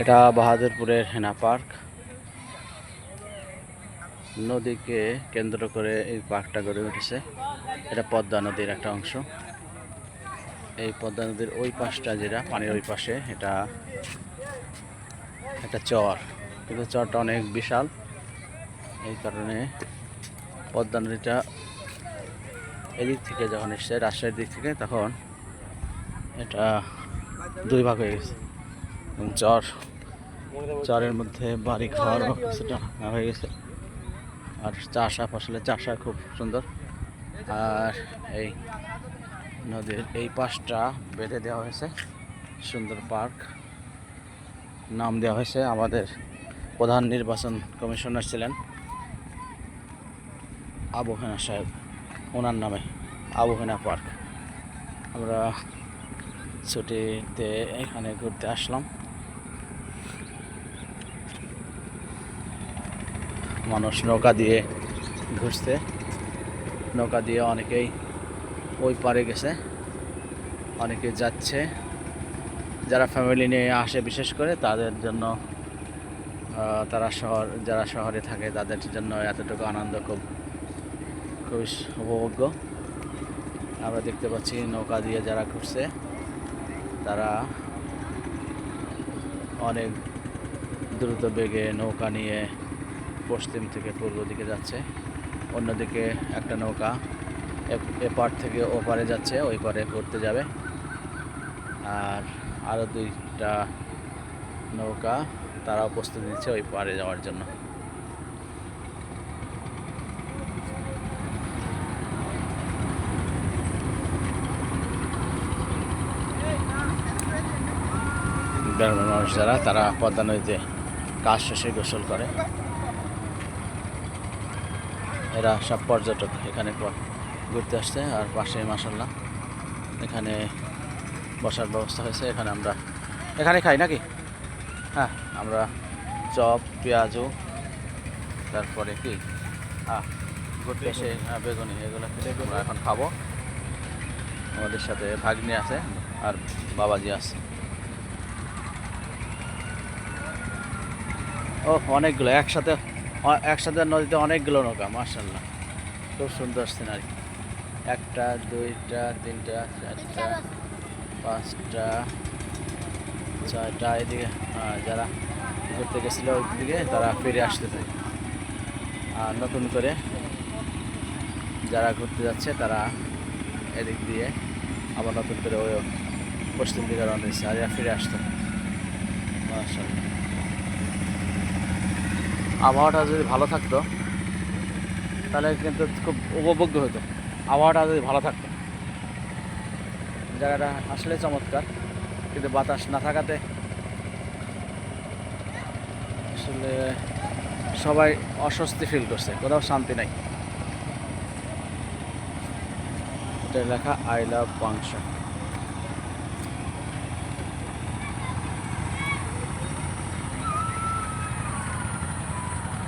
এটা বাহাদুরপুরের হেনা পার্ক। নদীকে কেন্দ্র করে এই পার্কটা গড়ে উঠেছে। এটা পদ্মা নদীর একটা অংশ। এই পদ্মা নদীর ওই পাশটা যেটা, পানির ওই পাশে, এটা একটা চর। কিন্তু চরটা অনেক বিশাল। এই কারণে পদ্মা নদীটা এদিক থেকে যখন এসছে, রাজশাহীর দিক থেকে, তখন এটা দুই ভাগ হয়ে গেছে। এবং চর, চরের মধ্যে বাড়ি ঘর কিছুটা হয়ে গেছে। আর চাষা ফসলের চাষা খুব সুন্দর। আর এই নদীর এই পাশটা বেঁধে দেওয়া হয়েছে। সুন্দর পার্ক। নাম দেওয়া হয়েছে আমাদের প্রধান নির্বাচন কমিশনার ছিলেন আবু হেনা সাহেব। ওনার নামে আবু হেনা পার্ক। আমরা ছুটিতে এখানে ঘুরতে আসলাম। মানুষ নৌকা দিয়ে ঘুরছে। নৌকা দিয়ে অনেকেই ওই পারে গেছে। অনেকে যাচ্ছে। যারা ফ্যামিলি নিয়ে আসে বিশেষ করে, তাদের জন্য তারা শহর, যারা শহরে থাকে, তাদের জন্য এতটুকু আনন্দ খুব খুবই উপভোগ্য। আমরা দেখতে পাচ্ছি নৌকা দিয়ে যারা ঘুরছে, তারা অনেক দ্রুত বেগে নৌকা নিয়ে পশ্চিম থেকে পূর্ব দিকে যাচ্ছে। অন্যদিকে একটা নৌকা এপার থেকে ওপারে যাচ্ছে, ওই পারে ঘুরতে যাবে। আর আরও দুইটা নৌকা তারাও প্রস্তুতি নিচ্ছে ওই পারে যাওয়ার জন্য। গ্রামের মানুষ যারা, তারা পদ্মা নদীতে কাজ শেষে গোসল করে। এরা সব পর্যটক এখানে ঘুরতে আসছে আর পাশে মাসাল্লাহ এখানে বসার ব্যবস্থা হয়েছে। এখানে আমরা এখানে খাই নাকি? হ্যাঁ আমরা চপ, পেঁয়াজু, তারপরে কি? হ্যাঁ ঘুরতে এসে বেগুনি, এগুলো খেলে আমরা এখন খাব। আমাদের সাথে ভাগ্নি আছে আর বাবাজি আছে। ও অনেকগুলো, একসাথে একসাথে নদীতে অনেকগুলো নৌকা মার্শাল্লাহ খুব সুন্দর সিনারি একটা, দুইটা, তিনটা, চারটা, পাঁচটা, ছয়টা, এদিকে যারা ঘুরতে গেছিল ওইদিকে, তারা ফিরে আসতে আসতেছে আর নতুন করে যারা ঘুরতে যাচ্ছে, তারা এদিক দিয়ে আবার নতুন করে ওই পশ্চিম দিকে রওনা দিচ্ছে, আর ফিরে আসতো মার্শাল্লাহ আবহাওয়াটা যদি ভালো থাকতো, তাহলে কিন্তু খুব উপভোগ্য হতো। আবহাওয়াটা যদি ভালো থাকতো। জায়গাটা আসলে চমৎকার, কিন্তু বাতাস না থাকাতে আসলে সবাই অস্বস্তি ফিল করছে, কোথাও শান্তি নাই। এটা লেখা আই লাভ পাংশা